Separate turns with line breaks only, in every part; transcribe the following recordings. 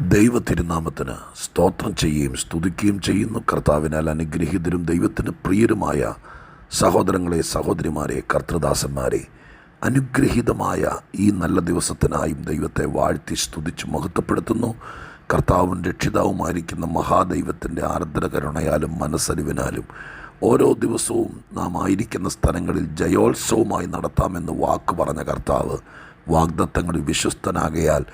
ദൈവ തിരുനാമത്തിന് സ്തോത്രം ചെയ്യുകയും സ്തുതിക്കുകയും ചെയ്യുന്നു. കർത്താവിനാൽ അനുഗ്രഹീതരും ദൈവത്തിന് പ്രിയരുമായ സഹോദരങ്ങളെ സഹോദരിമാരെ കർത്തൃദാസന്മാരെ അനുഗ്രഹീതമായ ഈ നല്ല ദിവസത്തിനായും ദൈവത്തെ വാഴ്ത്തി സ്തുതിച്ച് മഹത്വപ്പെടുത്തുന്നു. കർത്താവും രക്ഷിതാവുമായിരിക്കുന്ന മഹാദൈവത്തിന്റെ ആർദ്രകരുണയാലും മനസ്സരിവിനാലും ഓരോ ദിവസവും നാം ആയിരിക്കുന്ന സ്ഥലങ്ങളിൽ ജയോത്സവമായി നടത്താമെന്ന് വാക്ക് പറഞ്ഞ കർത്താവ് വാഗ്ദത്തങ്ങളിൽ വിശ്വസ്തനാകയാൽ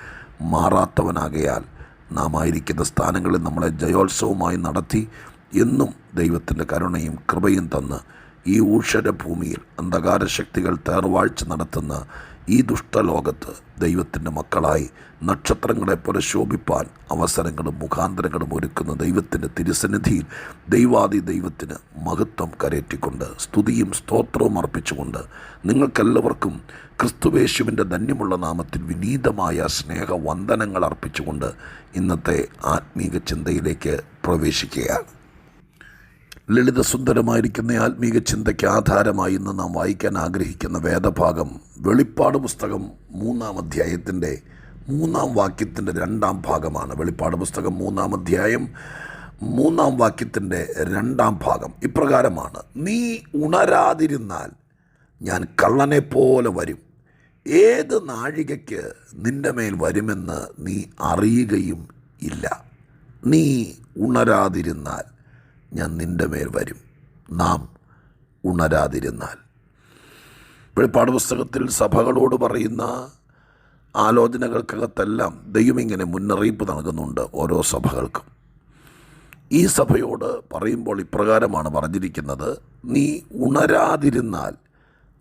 മാറാത്തവനാകയാൽ നാം ആയിരിക്കുന്ന സ്ഥാനങ്ങളിൽ നമ്മളെ ജയോത്സവമായി നടത്തി എന്നും ദൈവത്തിന്റെ കരുണയും കൃപയും തന്ന് ഈ ഊഷര ഭൂമിയിൽ അന്ധകാര ശക്തികൾ തേർവാഴ്ച നടത്തുന്ന ഈ ദുഷ്ടലോകത്ത് ദൈവത്തിന്റെ മക്കളായി നക്ഷത്രങ്ങളെപ്പോലെ ശോഭിപ്പാൻ അവസരങ്ങളും മുഖാന്തരങ്ങളും ഒരുക്കുന്ന ദൈവത്തിന്റെ തിരുസന്നിധിയിൽ ദൈവാദി ദൈവത്തിന് മഹത്വം കരയറ്റിക്കൊണ്ട് സ്തുതിയും സ്തോത്രവും അർപ്പിച്ചുകൊണ്ട് നിങ്ങൾക്കെല്ലാവർക്കും ക്രിസ്തുവേശുവിന്റെ ധന്യമുള്ള നാമത്തിൽ വിനീതമായ സ്നേഹവന്ദനങ്ങൾ അർപ്പിച്ചുകൊണ്ട് ഇന്നത്തെ ആത്മീക ചിന്തയിലേക്ക് പ്രവേശിക്കുകയാണ്. ലളിതസുന്ദരമായിരിക്കുന്ന ആത്മീക ചിന്തയ്ക്ക് ആധാരമായി ഇന്ന് നാം വായിക്കാൻ ആഗ്രഹിക്കുന്ന വേദഭാഗം വെളിപ്പാട് പുസ്തകം മൂന്നാം അധ്യായത്തിന്റെ മൂന്നാം വാക്യത്തിന്റെ രണ്ടാം ഭാഗമാണ്. വെളിപ്പാട് പുസ്തകം മൂന്നാം അധ്യായം മൂന്നാം വാക്യത്തിന്റെ രണ്ടാം ഭാഗം ഇപ്രകാരമാണ്. നീ ഉണരാതിരുന്നാൽ ഞാൻ കള്ളനെ പോലെ വരും. ഏത് നാഴികയ്ക്ക് നിന്റെ മേൽ വരുമെന്ന് നീ അറിയുകയും ഇല്ല. നീ ഉണരാതിരുന്നാൽ ഞാൻ നിന്റെ മേൽ വരും. നാം ഉണരാതിരുന്നാൽ. വെളിപ്പാട് പുസ്തകത്തിൽ സഭകളോട് പറയുന്ന ആലോചനകൾക്കകത്തെല്ലാം ദൈവം ഇങ്ങനെ മുന്നറിയിപ്പ് നൽകുന്നുണ്ട് ഓരോ സഭകൾക്കും. ഈ സഭയോട് പറയുമ്പോൾ ഇപ്രകാരമാണ് പറഞ്ഞിരിക്കുന്നത് നീ ഉണരാതിരുന്നാൽ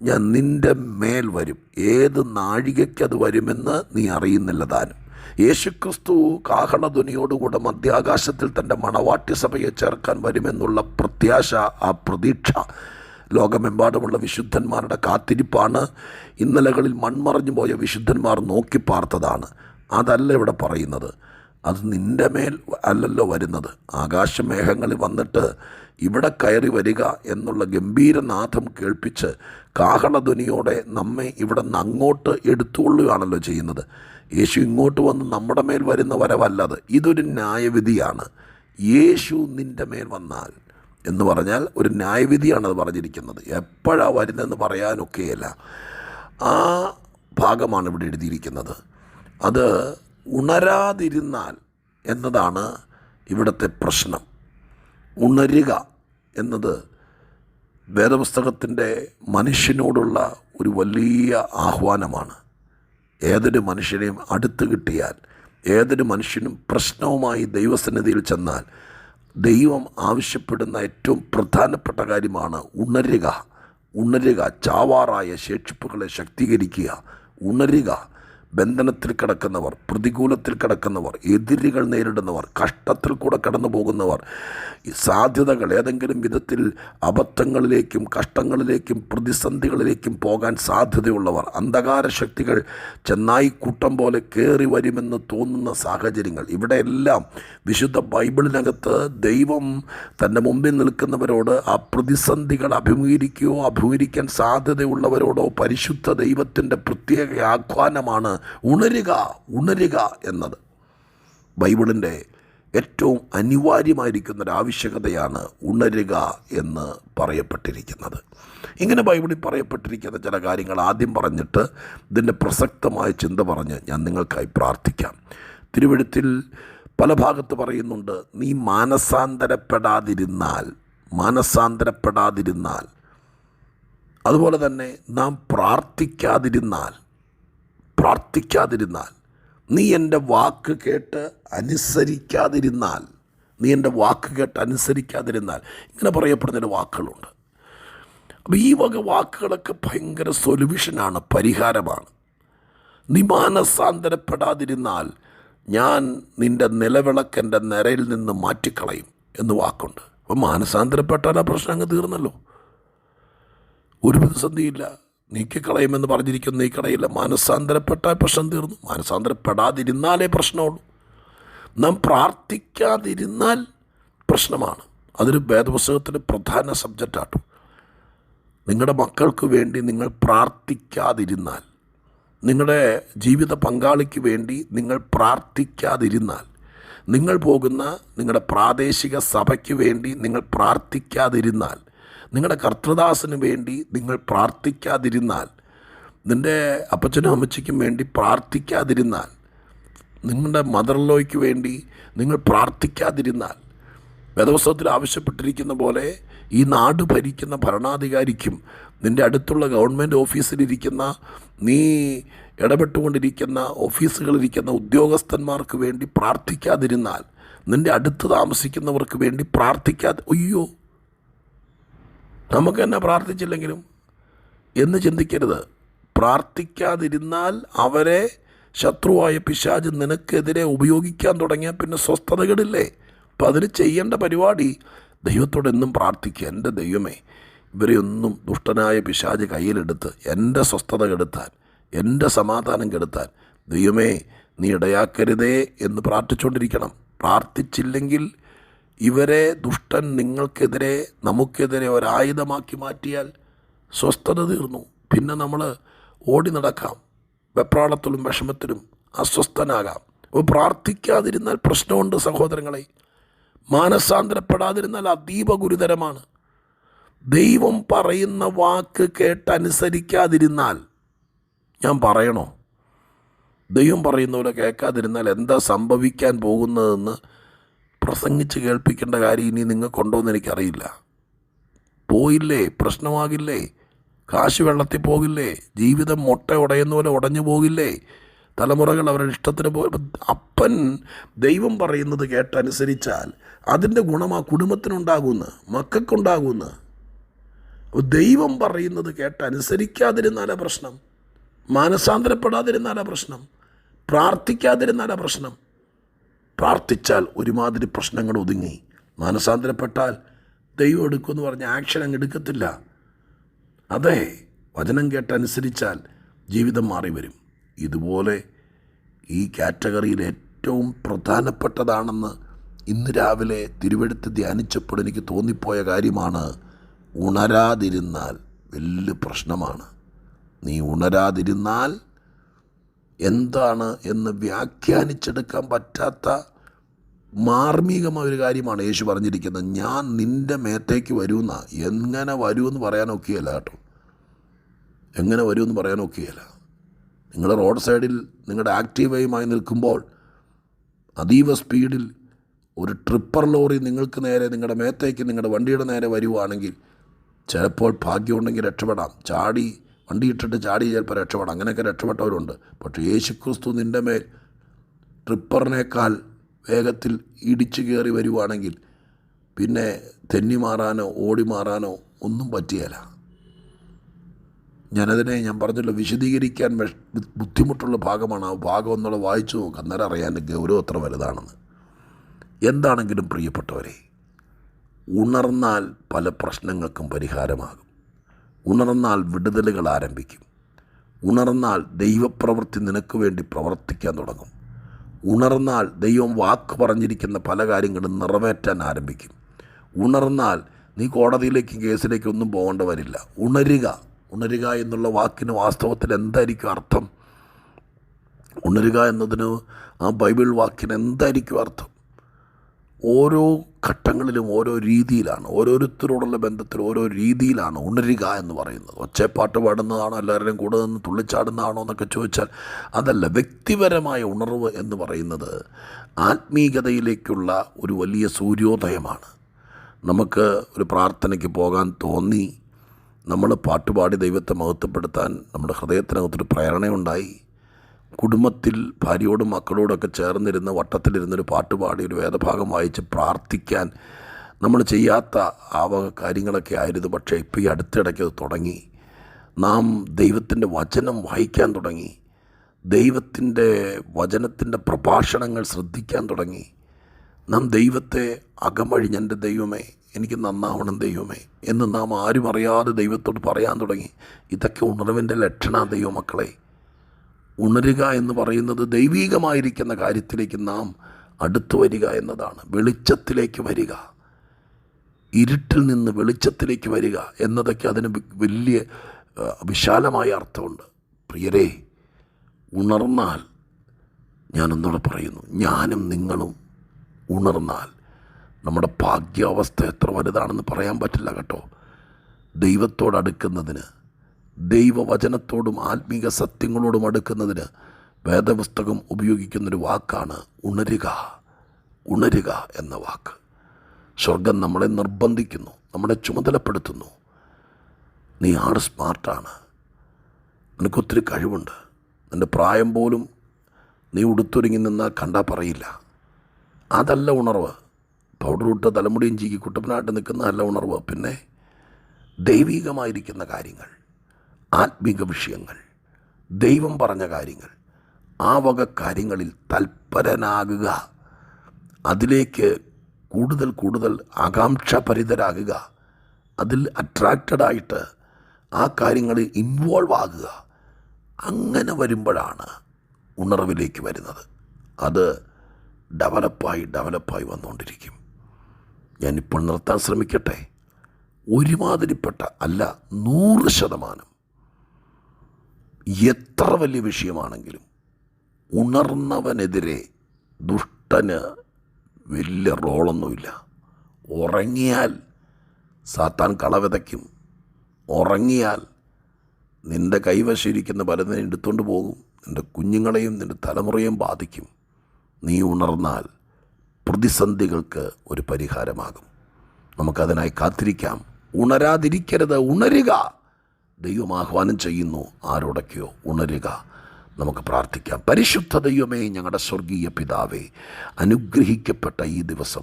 ഞാൻ നിന്റെ മേൽ വരും. ഏത് നാഴികയ്ക്കത് വരുമെന്ന് നീ അറിയുന്നില്ല താനും. യേശുക്രിസ്തു കാഹളധ്വനിയോടുകൂടെ മധ്യാകാശത്തിൽ തന്റെ മണവാട്യസഭയെ ചേർക്കാൻ വരുമെന്നുള്ള പ്രത്യാശ ആ പ്രതീക്ഷ ലോകമെമ്പാടുമുള്ള വിശുദ്ധന്മാരുടെ കാത്തിരിപ്പാണ്. ഇന്നലകളിൽ മൺമറഞ്ഞു പോയ വിശുദ്ധന്മാർ നോക്കി പാർത്തതാണ്. അതല്ല ഇവിടെ പറയുന്നത്. അത് നിന്റെ മേൽ അല്ലല്ലോ വരുന്നത്. ആകാശമേഘങ്ങളിൽ വന്നിട്ട് ഇവിടെ കയറി വരിക എന്നുള്ള ഗംഭീരനാഥം കേൾപ്പിച്ച് കാഹളധ്വനിയോടെ നമ്മെ ഇവിടെ നിന്ന് അങ്ങോട്ട് എടുത്തുകൊള്ളുകയാണല്ലോ ചെയ്യുന്നത്. യേശു ഇങ്ങോട്ട് വന്ന് നമ്മുടെ മേൽ വരുന്ന വരവല്ലത് ഇതൊരു ന്യായവിധിയാണ്. യേശു നിന്റെ മേൽ വന്നാൽ എന്ന് പറഞ്ഞാൽ ഒരു ന്യായവിധിയാണത് പറഞ്ഞിരിക്കുന്നത്. എപ്പോഴാണ് വരുന്നതെന്ന് പറയാനൊക്കെയല്ല. ആ ഭാഗമാണ് ഇവിടെ എഴുതിയിരിക്കുന്നത്. അത് ഉണരാതിരുന്നാൽ എന്നതാണ് ഇവിടുത്തെ പ്രശ്നം. ഉണരുക എന്നത് വേദപുസ്തകത്തിന്റെ മനുഷ്യനോടുള്ള ഒരു വലിയ ആഹ്വാനമാണ്. ഏതൊരു മനുഷ്യനെയും അടുത്ത് കിട്ടിയാൽ ഏതൊരു മനുഷ്യനും പ്രശ്നവുമായി ദൈവസന്നിധിയിൽ ചെന്നാൽ ദൈവം ആവശ്യപ്പെടുന്ന ഏറ്റവും പ്രധാനപ്പെട്ട കാര്യമാണ് ഉണരുക. ഉണരുക ചാവാറായ ശേഷിപ്പുകളെ ശക്തീകരിക്കുക. ഉണരുക ബന്ധനത്തിൽ കിടക്കുന്നവർ പ്രതികൂലത്തിൽ കിടക്കുന്നവർ എതിരികൾ നേരിടുന്നവർ കഷ്ടത്തിൽ കൂടെ കടന്നു പോകുന്നവർ സാധ്യതകൾ ഏതെങ്കിലും വിധത്തിൽ അബദ്ധങ്ങളിലേക്കും കഷ്ടങ്ങളിലേക്കും പ്രതിസന്ധികളിലേക്കും പോകാൻ സാധ്യതയുള്ളവർ അന്ധകാര ശക്തികൾ ചെന്നായി കൂട്ടം പോലെ കയറി വരുമെന്ന് തോന്നുന്ന സാഹചര്യങ്ങൾ. ഇവിടെയെല്ലാം വിശുദ്ധ ബൈബിളിനകത്ത് ദൈവം തന്റെ മുമ്പിൽ നിൽക്കുന്നവരോട് ആ പ്രതിസന്ധികൾ അഭിമുഖീകരിക്കുകയോ അഭിമുഖീകരിക്കാൻ സാധ്യതയുള്ളവരോടോ പരിശുദ്ധ ദൈവത്തിന്റെ പ്രത്യേക ആഹ്വാനമാണ് ഉണരുക ഉണരുക എന്നത് ബൈബിളിന്റെ ഏറ്റവും അനിവാര്യമായിരിക്കുന്ന ഒരു ആവശ്യകതയാണ് ഉണരുക എന്ന് പറയപ്പെട്ടിരിക്കുന്നത്. ഇങ്ങനെ ബൈബിളിൽ പറയപ്പെട്ടിരിക്കുന്ന ചില കാര്യങ്ങൾ ആദ്യം പറഞ്ഞിട്ട് ഇതിന്റെ പ്രസക്തമായ ചിന്ത പറഞ്ഞ് ഞാൻ നിങ്ങൾക്കായി പ്രാർത്ഥിക്കാം. തിരുവഴുത്തിൽ പല ഭാഗത്ത് പറയുന്നുണ്ട് നീ മാനസാന്തരപ്പെടാതിരുന്നാൽ മാനസാന്തരപ്പെടാതിരുന്നാൽ അതുപോലെ തന്നെ നാം പ്രാർത്ഥിക്കാതിരുന്നാൽ പ്രാർത്ഥിക്കാതിരുന്നാൽ നീ എന്റെ വാക്ക് കേട്ട് അനുസരിക്കാതിരുന്നാൽ നീ എന്റെ വാക്ക് കേട്ട് അനുസരിക്കാതിരുന്നാൽ ഇങ്ങനെ പറയപ്പെടുന്നൊരു വാക്കുകളുണ്ട്. അപ്പോൾ ഈ വക വാക്കുകളൊക്കെ ഭയങ്കര സൊല്യൂഷനാണ് പരിഹാരമാണ്. നീ മാനസാന്തരപ്പെടാതിരുന്നാൽ ഞാൻ നിന്റെ നിലവിളക്കെന്റെ നിരയിൽ നിന്ന് മാറ്റിക്കളയും എന്ന് വാക്കുണ്ട്. അപ്പം മാനസാന്തരപ്പെട്ടാൽ ആ പ്രശ്നം അങ്ങ് തീർന്നല്ലോ. ഒരു പ്രതിസന്ധിയില്ല. നീക്കിക്കളയുമെന്ന് പറഞ്ഞിരിക്കുന്ന കടയിൽ മാനസാന്തരപ്പെട്ടാൽ പ്രശ്നം തീർന്നു. മാനസാന്തരപ്പെടാതിരുന്നാലേ പ്രശ്നമുള്ളൂ. നാം പ്രാർത്ഥിക്കാതിരുന്നാൽ പ്രശ്നമാണ്. അതൊരു വേദപുസ്തകത്തിന്റെ പ്രധാന സബ്ജക്റ്റാട്ടോ. നിങ്ങളുടെ മക്കൾക്ക് വേണ്ടി നിങ്ങൾ പ്രാർത്ഥിക്കാതിരുന്നാൽ നിങ്ങളുടെ ജീവിത പങ്കാളിക്ക് വേണ്ടി നിങ്ങൾ പ്രാർത്ഥിക്കാതിരുന്നാൽ നിങ്ങൾ പോകുന്ന നിങ്ങളുടെ പ്രാദേശിക സഭയ്ക്ക് വേണ്ടി നിങ്ങൾ പ്രാർത്ഥിക്കാതിരുന്നാൽ നിങ്ങളുടെ കർത്തൃദാസന് വേണ്ടി നിങ്ങൾ പ്രാർത്ഥിക്കാതിരുന്നാൽ നിന്റെ അപ്പച്ചനും അമ്മച്ചിക്കും വേണ്ടി പ്രാർത്ഥിക്കാതിരുന്നാൽ നിങ്ങളുടെ മദർലോയ്ക്ക് വേണ്ടി നിങ്ങൾ പ്രാർത്ഥിക്കാതിരുന്നാൽ വേദപുസ്തകത്തിൽ ആവശ്യപ്പെട്ടിരിക്കുന്ന പോലെ ഈ നാട് ഭരിക്കുന്ന ഭരണാധികാരിക്കും നിന്റെ അടുത്തുള്ള ഗവൺമെന്റ് ഓഫീസിലിരിക്കുന്ന നീ ഇടപെട്ടുകൊണ്ടിരിക്കുന്ന ഓഫീസുകളിലിരിക്കുന്ന ഉദ്യോഗസ്ഥന്മാർക്ക് വേണ്ടി പ്രാർത്ഥിക്കാതിരുന്നാൽ നിന്റെ അടുത്ത് താമസിക്കുന്നവർക്ക് വേണ്ടി പ്രാർത്ഥിക്കാതെ അയ്യോ നമുക്ക് തന്നെ പ്രാർത്ഥിച്ചില്ലെങ്കിലും എന്ന് ചിന്തിക്കരുത്. പ്രാർത്ഥിക്കാതിരുന്നാൽ അവരെ ശത്രുവായ പിശാജ് നിനക്കെതിരെ ഉപയോഗിക്കാൻ തുടങ്ങിയാൽ പിന്നെ സ്വസ്ഥതകളില്ലേ അപ്പം അതിന് ചെയ്യേണ്ട പരിപാടി ദൈവത്തോട് എന്നും പ്രാർത്ഥിക്കുക. എന്റെ ദൈവമേ ഇവരെയൊന്നും ദുഷ്ടനായ പിശാജ് കയ്യിലെടുത്ത് എന്റെ സ്വസ്ഥത കെടുത്താൻ എന്റെ സമാധാനം കെടുത്താൻ ദൈവമേ നീ ഇടയാക്കരുതേ എന്ന് പ്രാർത്ഥിച്ചുകൊണ്ടിരിക്കണം. പ്രാർത്ഥിച്ചില്ലെങ്കിൽ ഇവരെ ദുഷ്ടൻ നിങ്ങൾക്കെതിരെ നമുക്കെതിരെ ഒരായുധമാക്കി മാറ്റിയാൽ സ്വസ്ഥത തീർന്നു. പിന്നെ നമ്മൾ ഓടി നടക്കാം. വെപ്രാളത്തിലും വിഷമത്തിലും അസ്വസ്ഥനാകാം. അപ്പോൾ പ്രാർത്ഥിക്കാതിരുന്നാൽ പ്രശ്നമുണ്ട് സഹോദരങ്ങളെ. മാനസാന്തരപ്പെടാതിരുന്നാൽ അതീവ ഗുരുതരമാണ്. ദൈവം പറയുന്ന വാക്ക് കേട്ടനുസരിക്കാതിരുന്നാൽ ഞാൻ പറയണോ? ദൈവം പറയുന്ന പോലെ കേൾക്കാതിരുന്നാൽ എന്താ സംഭവിക്കാൻ പോകുന്നതെന്ന് പ്രസംഗിച്ച് കേൾപ്പിക്കേണ്ട കാര്യം ഇനി നിങ്ങൾക്കുണ്ടോ എന്ന് എനിക്കറിയില്ല. പോയില്ലേ? പ്രശ്നമാകില്ലേ? കാശ് വെള്ളത്തിൽ പോകില്ലേ? ജീവിതം മുട്ട ഉടയുന്ന പോലെ ഉടഞ്ഞു പോകില്ലേ? തലമുറകൾ അവരുടെ ഇഷ്ടത്തിന് പോ അപ്പൻ ദൈവം പറയുന്നത് കേട്ടനുസരിച്ചാൽ അതിന്റെ ഗുണം ആ കുടുംബത്തിനുണ്ടാകുമെന്ന് മക്കൾക്കുണ്ടാകുമെന്ന്. ദൈവം പറയുന്നത് കേട്ടനുസരിക്കാതിരുന്നാലാ പ്രശ്നം. മാനസാന്തരപ്പെടാതിരുന്നാലാ പ്രശ്നം. പ്രാർത്ഥിക്കാതിരുന്നാലാ പ്രശ്നം. പ്രാർത്ഥിച്ചാൽ ഒരുമാതിരി പ്രശ്നങ്ങൾ ഒതുങ്ങി. മാനസാന്തരപ്പെട്ടാൽ ദൈവം എടുക്കുമെന്ന് പറഞ്ഞ ആക്ഷൻ അങ്ങ് എടുക്കത്തില്ല. അതെ വചനം കേട്ടനുസരിച്ചാൽ ജീവിതം മാറി വരും ഇതുപോലെ ഈ കാറ്റഗറിയിൽ ഏറ്റവും പ്രധാനപ്പെട്ടതാണെന്ന് ഇന്ന് രാവിലെ തിരുവെടുത്ത് ധ്യാനിച്ചപ്പോൾ എനിക്ക് തോന്നിപ്പോയ കാര്യമാണ് ഉണരാതിരുന്നാൽ വലിയ പ്രശ്നമാണ്. നീ ഉണരാതിരുന്നാൽ എന്താണ് എന്ന് വ്യാഖ്യാനിച്ചെടുക്കാൻ പറ്റാത്ത മാർമികമായ ഒരു കാര്യമാണ് യേശു പറഞ്ഞിരിക്കുന്നത്. ഞാൻ നിന്റെ മേത്തേക്ക് വരുമെന്ന എങ്ങനെ വരുമെന്ന് പറയാനൊക്കെയല്ല കേട്ടോ. എങ്ങനെ വരുമെന്ന് പറയാനൊക്കെയല്ല നിങ്ങൾ റോഡ് സൈഡിൽ നിങ്ങളുടെ ആക്റ്റീവയുമായി നിൽക്കുമ്പോൾ അതീവ സ്പീഡിൽ ഒരു ട്രിപ്പർ ലോറി നിങ്ങൾക്ക് നേരെ നിങ്ങളുടെ മേത്തേക്ക് നിങ്ങളുടെ വണ്ടിയുടെ നേരെ വരുവാണെങ്കിൽ ചിലപ്പോൾ ഭാഗ്യമുണ്ടെങ്കിൽ രക്ഷപ്പെടാം. ചാടി വണ്ടി ഇട്ടിട്ട് ചാടി ചിലപ്പോൾ രക്ഷപ്പെടാം അങ്ങനെയൊക്കെ രക്ഷപ്പെട്ടവരുണ്ട്. പക്ഷേ യേശുക്രിസ്തു നിന്റെ മേൽ ട്രിപ്പറിനേക്കാൾ വേഗത്തിൽ ഇടിച്ചു കയറി വരുവാണെങ്കിൽ പിന്നെ തെന്നി മാറാനോ ഓടി മാറാനോ ഒന്നും പറ്റിയല്ല ഞാനതിനെ ഞാൻ പറഞ്ഞല്ലോ വിശദീകരിക്കാൻ ബുദ്ധിമുട്ടുള്ള ഭാഗമാണ്. ആ ഭാഗം എന്നുള്ള വായിച്ചു നോക്കുക അന്നേരം അറിയാൻ ഗൗരവം അത്ര വലുതാണെന്ന്. എന്താണെങ്കിലും പ്രിയപ്പെട്ടവരെ ഉണർന്നാൽ പല പ്രശ്നങ്ങൾക്കും പരിഹാരമാകും. ഉണർന്നാൽ വിടുതലുകൾ ആരംഭിക്കും. ഉണർന്നാൽ ദൈവപ്രവൃത്തി നിനക്ക് വേണ്ടി പ്രവർത്തിക്കാൻ തുടങ്ങും. ഉണർന്നാൽ ദൈവം വാക്ക് പറഞ്ഞിരിക്കുന്ന പല കാര്യങ്ങളും നിറവേറ്റാൻ ആരംഭിക്കും. ഉണർന്നാൽ നീ കോടതിയിലേക്കും കേസിലേക്കും ഒന്നും പോകേണ്ട വരില്ല. ഉണരുക. ഉണരുക എന്നുള്ള വാക്കിന് വാസ്തവത്തിൽ എന്തായിരിക്കും അർത്ഥം? ഉണരുക എന്നതിന് ആ ബൈബിൾ വാക്കിന് എന്തായിരിക്കും അർത്ഥം? ഓരോ ഘട്ടങ്ങളിലും ഓരോ രീതിയിലാണ് ഓരോരുത്തരോടുള്ള ബന്ധത്തിൽ ഓരോ രീതിയിലാണ് ഉണരുക എന്ന് പറയുന്നത്. ഒച്ചപ്പാട്ട് പാടുന്നതാണോ എല്ലാവരുടെയും കൂടെ നിന്ന് തുള്ളിച്ചാടുന്നതാണോ എന്നൊക്കെ ചോദിച്ചാൽ അതല്ല വ്യക്തിപരമായ ഉണർവ് എന്ന് പറയുന്നത് ആത്മീയതയിലേക്കുള്ള ഒരു വലിയ സൂര്യോദയമാണ്. നമുക്ക് ഒരു പ്രാർത്ഥനയ്ക്ക് പോകാൻ തോന്നി നമ്മൾ പാട്ടുപാടി ദൈവത്തെ മഹത്വപ്പെടുത്താൻ നമ്മുടെ ഹൃദയത്തിനകത്തൊരു പ്രേരണയുണ്ടായി കുടുംബത്തിൽ ഭാര്യയോടും മക്കളോടൊക്കെ ചേർന്നിരുന്ന് വട്ടത്തിലിരുന്നൊരു പാട്ട് പാടി ഒരു വേദഭാഗം വായിച്ച് പ്രാർത്ഥിക്കാൻ നമ്മൾ ചെയ്യാത്ത ആ കാര്യങ്ങളൊക്കെ ആയിരുന്നു. പക്ഷേ ഇപ്പോൾ ഈ അടുത്തിടയ്ക്ക് അത് തുടങ്ങി. നാം ദൈവത്തിന്റെ വചനം വായിക്കാൻ തുടങ്ങി. ദൈവത്തിന്റെ വചനത്തിന്റെ പ്രഭാഷണങ്ങൾ ശ്രദ്ധിക്കാൻ തുടങ്ങി. നാം ദൈവത്തെ അകമഴിഞ്ഞെന്റെ ദൈവമേ എനിക്ക് നന്നാവണം ദൈവമേ എന്ന് നാം ആരും അറിയാതെ ദൈവത്തോട് പറയാൻ തുടങ്ങി. ഇതൊക്കെ ഉണർവിന്റെ ലക്ഷണ ദൈവമക്കളെ. ഉണരുക എന്ന് പറയുന്നത് ദൈവീകമായിരിക്കുന്ന കാര്യത്തിലേക്ക് നാം അടുത്തു വരിക എന്നതാണ്. വെളിച്ചത്തിലേക്ക് വരിക. ഇരുട്ടിൽ നിന്ന് വെളിച്ചത്തിലേക്ക് വരിക എന്നതൊക്കെ അതിന് വലിയ വിശാലമായ അർത്ഥമുണ്ട്. പ്രിയരെ ഉണർന്നാൽ ഞാനൊന്നുകൂടെ പറയുന്നു ഞാനും നിങ്ങളും ഉണർന്നാൽ നമ്മുടെ ഭാഗ്യാവസ്ഥ എത്ര വലുതാണെന്ന് പറയാൻ പറ്റില്ല കേട്ടോ. ദൈവത്തോട് അടുക്കുന്നതിന് ദൈവവചനത്തോടും ആത്മീക സത്യങ്ങളോടും അടുക്കുന്നതിന് വേദപുസ്തകം ഉപയോഗിക്കുന്നൊരു വാക്കാണ് ഉണരുക ഉണരുക എന്ന വാക്ക്. സ്വർഗം നമ്മളെ നിർബന്ധിക്കുന്നു നമ്മളെ ചുമതലപ്പെടുത്തുന്നു. നീ ആറ് സ്മാർട്ടാണ്? നിനക്കൊത്തിരി കഴിവുണ്ട്. നിന്റെ പ്രായം പോലും നീ ഉടുത്തൊരുങ്ങി നിന്നാൽ കണ്ടാൽ പറയില്ല. അതല്ല ഉണർവ്. പൗഡർ ഇട്ട തലമുടിയും ചീക്കി കുട്ടപ്പനായിട്ട് നിൽക്കുന്നതല്ല ഉണർവ്. പിന്നെ ദൈവീകമായിരിക്കുന്ന കാര്യങ്ങൾ. ആത്മീക വിഷയങ്ങൾ ദൈവം പറഞ്ഞ കാര്യങ്ങൾ ആ വക കാര്യങ്ങളിൽ തൽപരനാകുക. അതിലേക്ക് കൂടുതൽ കൂടുതൽ ആകാംക്ഷാഭരിതരാകുക. അതിൽ അട്രാക്റ്റഡായിട്ട് ആ കാര്യങ്ങളിൽ ഇൻവോൾവ് ആകുക. അങ്ങനെ വരുമ്പോഴാണ് ഉണർവിലേക്ക് വരുന്നത്. അത് ഡെവലപ്പായി ഡെവലപ്പായി വന്നുകൊണ്ടിരിക്കും. ഞാനിപ്പോൾ നിർത്താൻ ശ്രമിക്കട്ടെ. ഒരുമാതിരിപ്പെട്ട അല്ല നൂറ് ശതമാനം എത്ര വലിയ വിഷയമാണെങ്കിലും ഉണർന്നവനെതിരെ ദുഷ്ടന് വലിയ റോളൊന്നുമില്ല. ഉറങ്ങിയാൽ സാത്താൻ കളവിതയ്ക്കും ഉറങ്ങിയാൽ നിന്റെ കൈവശിരിക്കുന്ന പലതിനെ എടുത്തുകൊണ്ട് പോകും. നിന്റെ കുഞ്ഞുങ്ങളെയും നിന്റെ തലമുറയും ബാധിക്കും. നീ ഉണർന്നാൽ പ്രതിസന്ധികൾക്ക് ഒരു പരിഹാരമാകും. നമുക്കതിനായി കാത്തിരിക്കാം. ഉണരാതിരിക്കരുത്. ഉണരുക. ദൈവം ആഹ്വാനം ചെയ്യുന്നു. ആരോടൊക്കെയോ ഉണരുക. നമുക്ക് പ്രാർത്ഥിക്കാം. പരിശുദ്ധ ദൈവമേ ഞങ്ങളുടെ സ്വർഗീയ പിതാവേ അനുഗ്രഹിക്കപ്പെട്ട ഈ ദിവസം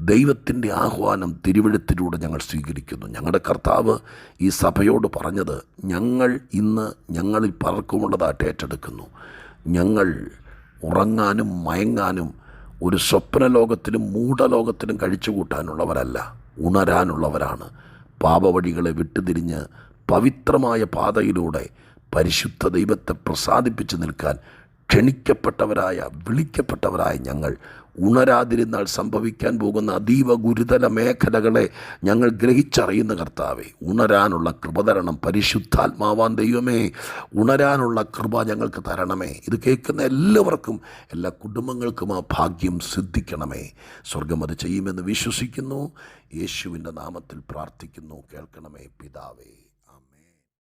ദൈവത്തിന്റെ ആഹ്വാനം തിരുവഴുത്തിലൂടെ ഞങ്ങൾ സ്വീകരിക്കുന്നു. ഞങ്ങളുടെ കർത്താവ് ഈ സഭയോട് പറഞ്ഞത് ഞങ്ങൾ ഇന്ന് ഞങ്ങളിൽ പലർക്കുമുള്ളതായിട്ട് ഏറ്റെടുക്കുന്നു. ഞങ്ങൾ ഉറങ്ങാനും മയങ്ങാനും ഒരു സ്വപ്നലോകത്തിലും മൂഢലോകത്തിലും കഴിച്ചു കൂട്ടാനുള്ളവരല്ല ഉണരാനുള്ളവരാണ്. പാപവഴികളെ വിട്ടുതിരിഞ്ഞ് പവിത്രമായ പാതയിലൂടെ പരിശുദ്ധ ദൈവത്തെ പ്രസാദിപ്പിച്ച് നിൽക്കാൻ ക്ഷണിക്കപ്പെട്ടവരായ വിളിക്കപ്പെട്ടവരായ ഞങ്ങൾ ഉണരാതിരുന്നാൽ സംഭവിക്കാൻ പോകുന്ന അതീവ ഗുരുതര മേഖലകളെ ഞങ്ങൾ ഗ്രഹിച്ചറിയുന്ന കർത്താവെ ഉണരാനുള്ള കൃപ തരണം പരിശുദ്ധാത്മാവാൻ ദൈവമേ ഉണരാനുള്ള കൃപ ഞങ്ങൾക്ക് തരണമേ. ഇത് കേൾക്കുന്ന എല്ലാവർക്കും എല്ലാ കുടുംബങ്ങൾക്കും ആ ഭാഗ്യം സിദ്ധിക്കണമേ. സ്വർഗം അത് ചെയ്യുമെന്ന് വിശ്വസിക്കുന്നു. യേശുവിന്റെ നാമത്തിൽ പ്രാർത്ഥിക്കുന്നു. കേൾക്കണമേ പിതാവേ.